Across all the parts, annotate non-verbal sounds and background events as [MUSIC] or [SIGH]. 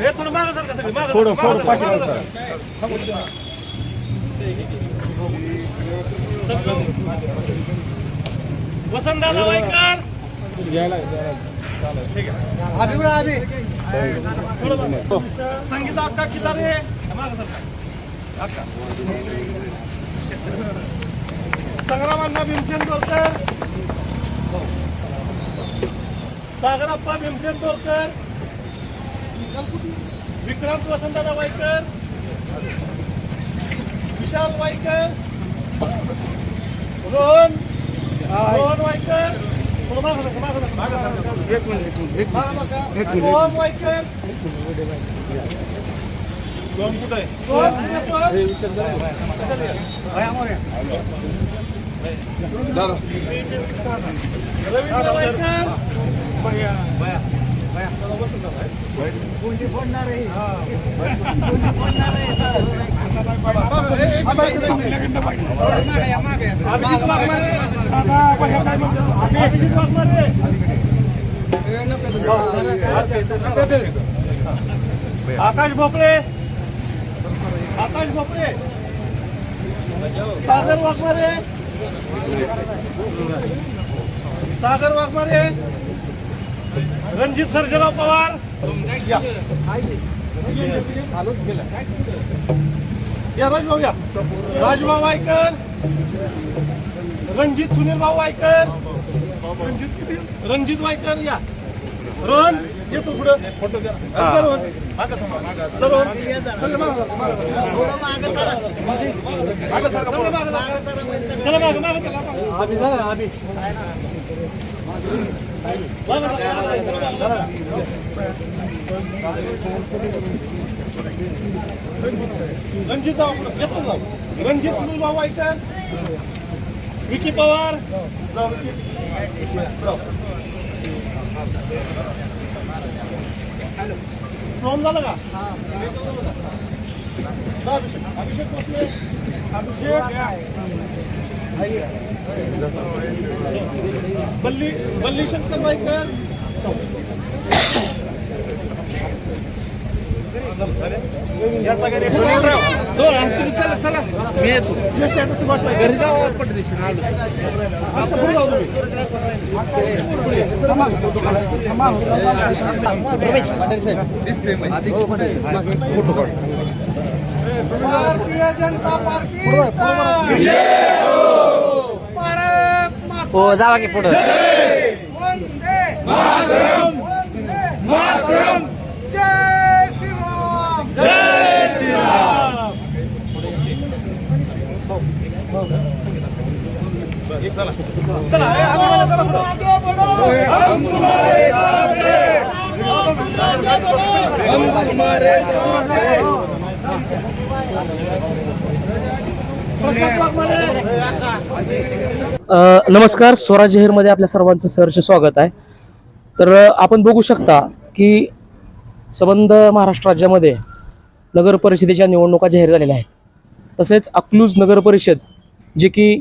हे थोडं मागं सर का सगळी मागं थोडं थोडं वसंतदादा वाईकर ठीक आहे. थोडं मागं. संगीता अक्का कितारे मागं सर. अक्का. संग्रामांना भीमसेन तोरकर सागराप्पा भीमसेन तोरकर विक्रांत वसंतदादा वाईकर विशाल वाईकर रोहन रोहन वाईकर सोहम रोहन वाईकर रोहन कुठे रवींद्र वाईकर [LAUGHS] आकाश भोपळे. आकाश भोपळे. सागर वाघमारे. सागर वाघमारे. रणजित सर्जराव पवार. या. या राजभाऊ या. राजभाऊ वायकर. रणजित सुनील भाऊ वायकर. रणजित वायकर या. रोहन येतो पुढं. फोटो घ्या रोहन सर चला. मागं मागं. चला. मागं, रणजित जाऊ पुढं. येतो रणजित सुनील भाऊ वायकर विकी पवार. जाऊ, सोम झालं का? अभिषेक. अभिषेक अभिषेक. बल्ली बल्ली शंकर वाईकर या चला चला. मी येतो. घरी जाऊ भारतीय जनता पार्टी हो जावा की पुढं. वंदे वंदे मातरम! जय श्रीराम! जय श्रीराम! चला नमस्कार स्वराजहीरमध्ये आपल्या सर्वांचं सहर्ष स्वागत आहे. तर आपण बघू शकता की संबंध महाराष्ट्र राज्यामध्ये नगर परिषदेच्या निवडणुका जाहीर झालेल्या आहेत. तसेच अकलूज नगर परिषद जे की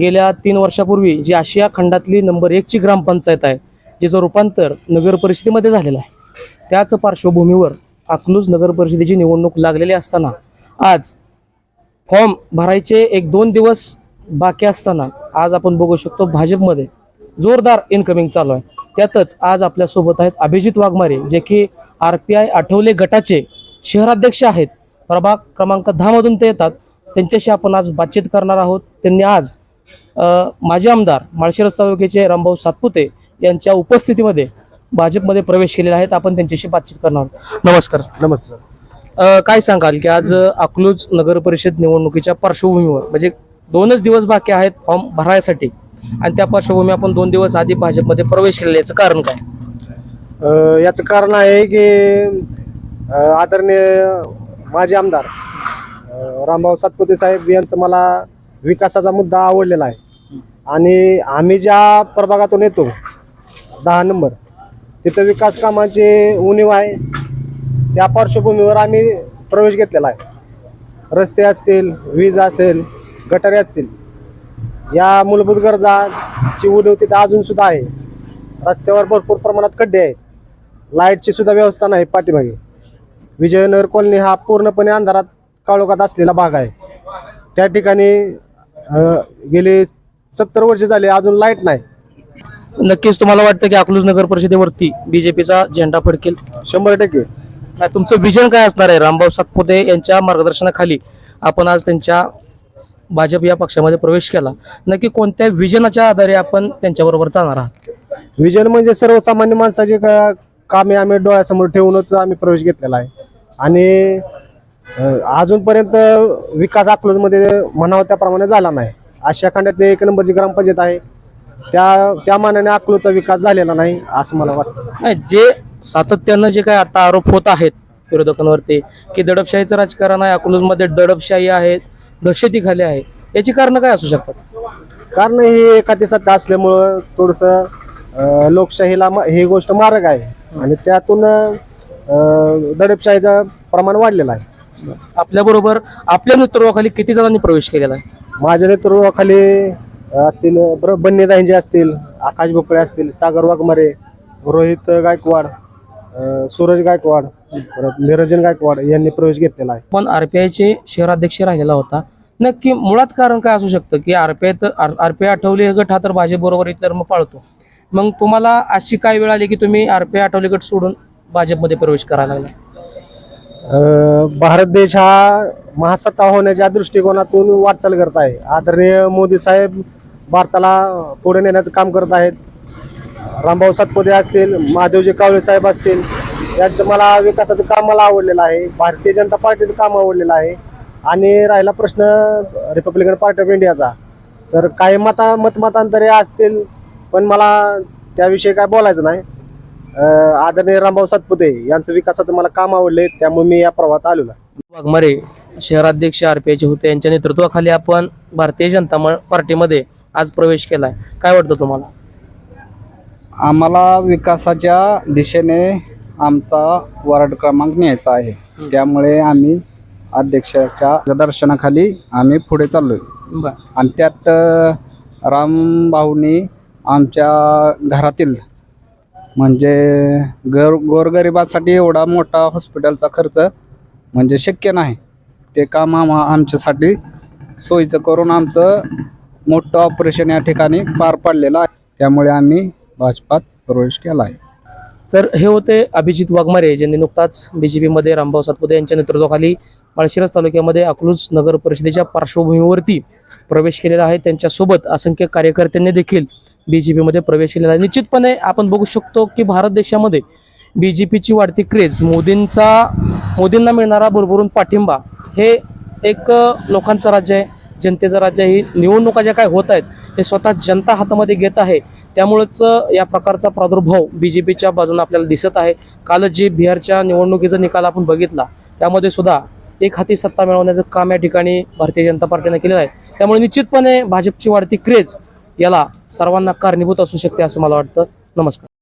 गेल्या तीन वर्षापूर्वी जी आशिया खंडातली नंबर एकची ग्रामपंचायत आहे जिचं रूपांतर नगर परिषदेमध्ये झालेलं आहे. त्याच पार्श्वभूमीवर अकलूज नगर परिषदेची निवडणूक लागलेली असताना आज फॉर्म भरायचे एक दोन दिवस बाकी असताना आज आपण बघू शकतो भाजपमध्ये जोरदार इनकमिंग चालू आहे. त्यातच आज आपल्यासोबत आहेत अभिजित वाघमारे जे की आर पी आय आठवले गटाचे शहराध्यक्ष आहेत. प्रभाग क्रमांक दहामधून ते येतात. त्यांच्याशी आपण आज बातचीत करणार आहोत. त्यांनी आज माजी आमदार माळशिरस तालुक्याचे रामभाऊ सातपुते यांच्या उपस्थितीमध्ये भाजपमध्ये प्रवेश केलेले आहेत आपण त्यांच्याशी बातचीत करणार आहोत. नमस्कार. नमस्कार. काय सांगाल की आज अकलूज नगर परिषद निवडणुकीच्या पार्श्वभूमीवर म्हणजे दोनच दिवस बाकी आहेत फॉर्म भरायसाठी. आणि त्या पार्श्वभूमी आपण दोन दिवस आधी भाजपमध्ये प्रवेश केलेला याचं कारण काय? याचं कारण आहे की आदरणीय माजी आमदार रामभाऊ सातपुते साहेब यांचं मला विकासाचा मुद्दा आवडलेला आहे. आणि आम्ही ज्या प्रभागातून येतो दहा नंबर तिथं विकास कामाची उणीव आहे. त्या पार्श्वभूमीवर आम्ही प्रवेश घेतलेला आहे. रस्ते असतील वीज असेल गटारे असतील. या मूलभूत गरजाची उणीव तिथं अजून सुद्धा आहे. रस्त्यावर भरपूर प्रमाणात खड्डे आहेत. लाईटची सुद्धा व्यवस्था नाही पाठीमागे. विजयनगर कॉलनी हा पूर्णपणे अंधारात काळोखात असलेला भाग आहे. त्या ठिकाणी गेले सत्तर वर्ष झाले अजून लाइट नाही. नक्कीच तुम्हाला वाटतं की अकलूज नगर परिषदेवरती बीजेपीचा झेंडा फडकेल? शंभर टक्के. तुमचं विजन काय असणार आहे? रामभाऊ सातपुते यांच्या मार्गदर्शनाखाली आपण आज त्यांच्या भाजप या पक्षामध्ये प्रवेश केला. नक्की कोणत्या विजनाच्या आधारे आपण त्यांच्याबरोबर जाणार आहात? विजन म्हणजे सर्वसामान्य माणसाची का- कामे आम्ही डोळ्यासमोर ठेवूनच आम्ही प्रवेश घेतलेला आहे. आणि अजूनपर्यंत विकास अकलूजमध्ये म्हणावं त्याप्रमाणे झाला नाही. आशिया खंडात एक नंबरची ग्रामपंचायत आहे. त्या त्या मानाने अकलूजचा विकास झालेला नाही असं मला वाटतं. नाही जे सातत्यानं जे काय आता आरोप होत आहेत विरोधकांवरती की दडपशाहीचं राजकारण आहे अकलूजमध्ये दडपशाही आहे दहशतीखाली आहे. याची कारण काय असू शकतात? कारण ही एखादी सत्ता असल्यामुळं थोडंसं लोकशाहीला म- ही गोष्ट मारक आहे. आणि त्यातून अं, दडपशाहीचं प्रमाण वाढलेलं आहे. आपल्याबरोबर आपल्या नेतृत्वाखाली किती जणांनी प्रवेश केलेला आहे? माझ्या नेतृत्वाखाली अं, असतील बर- बन्नीदाईंचे असतील आकाश भोपळे असतील सागर वाघमारे रोहित गायकवाड सूरज गायकवाड परत निरंजन गायकवाड यांनी प्रवेश घेतलेला आहे. पण आरपीआयचे शहराध्यक्ष राहिलेला होता. नक्की मुळात कारण काय असू शकतं की आरपीआय तर आरपीआय आठवले गट हा तर भाजपबरोबर इतर मग पाळतो. मग तुम्हाला अशी काय वेळ आली की तुम्ही आरपीआय आठवले गट सोडून भाजपमध्ये प्रवेश करायला लागला? भारत देश हा महासत्ता होण्याच्या दृष्टिकोनातून वाटचाल करत आहे. आदरणीय मोदी साहेब भारताला पुढे नेण्याचं काम करत आहेत. रामभाऊ सातपुते असतील महादेवजी कावळे साहेब असतील यांचं मला विकासाचं काम मला आवडलेलं आहे. भारतीय जनता पार्टीचं काम आवडलेलं आहे. आणि राहिला प्रश्न रिपब्लिकन पार्टी ऑफ इंडियाचा तर काही मता मतमतांतरे असतील पण मला त्याविषयी काय बोलायचं नाही. आदरणीय रामभाऊ सातपुते यांचं विकासाचं मला काम आवडले त्यामुळे मी या प्रवाहात आलेलो वाघमारे शहराध्यक्ष आरपीआयचे होते यांच्या नेतृत्वाखाली आपण भारतीय जनता म- पार्टीमध्ये आज प्रवेश केला आहे काय वाटतं तुम्हाला? आम्हाला विकासाच्या दिशेने आमचा वार्ड क्रमांक न्यायचा आहे. त्यामुळे आम्ही अध्यक्षाच्या दर्शनाखाली आम्ही पुढे चाललोय. आणि त्यात रामभाऊनी आमच्या घरातील म्हणजे गर गोरगरिबासाठी एवढा मोठा हॉस्पिटलचा खर्च म्हणजे शक्य नाही. ते काम आम्हा आमच्यासाठी सोयीचं करून आमचं मोठं ऑपरेशन या ठिकाणी पार पाडलेलं आहे. त्यामुळे आम्ही भाजपात प्रवेश केला आहे तर हे होते अभिजित वाघमारे ज्यांनी नुकताच बीजेपीमध्ये रामभाऊ सातपुते यांच्या नेतृत्वाखाली माळशिरस तालुक्यामध्ये अकलूज नगर परिषदेच्या पार्श्वभूमीवरती प्रवेश केलेला आहे. त्यांच्यासोबत असंख्य कार्यकर्त्यांनी देखील बीजेपीमध्ये प्रवेश केलेला आहे. निश्चितपणे आपण बघू शकतो की भारत देशामध्ये बी जे पीची वाढती क्रेज मोदींचा मोदींना मिळणारा भरभरून पाठिंबा हे एक लोकांचं राज्य आहे. जनतेचं राज्य ही निवडणुका ज्या काय होत आहेत हे स्वतः जनता हातामध्ये घेत आहे. त्यामुळेच या प्रकारचा प्रादुर्भाव बी जे पीच्या बाजूने आपल्याला दिसत आहे. कालच जे बिहारच्या निवडणुकीचा निकाल आपण बघितला त्यामध्ये सुद्धा एक हाती सत्ता मिळवण्याचं काम या ठिकाणी भारतीय जनता पार्टीने केलेलं आहे. त्यामुळे निश्चितपणे भाजपची वाढती क्रेज याला सर्वांना कारणीभूत असू शकते असं मला वाटतं. नमस्कार.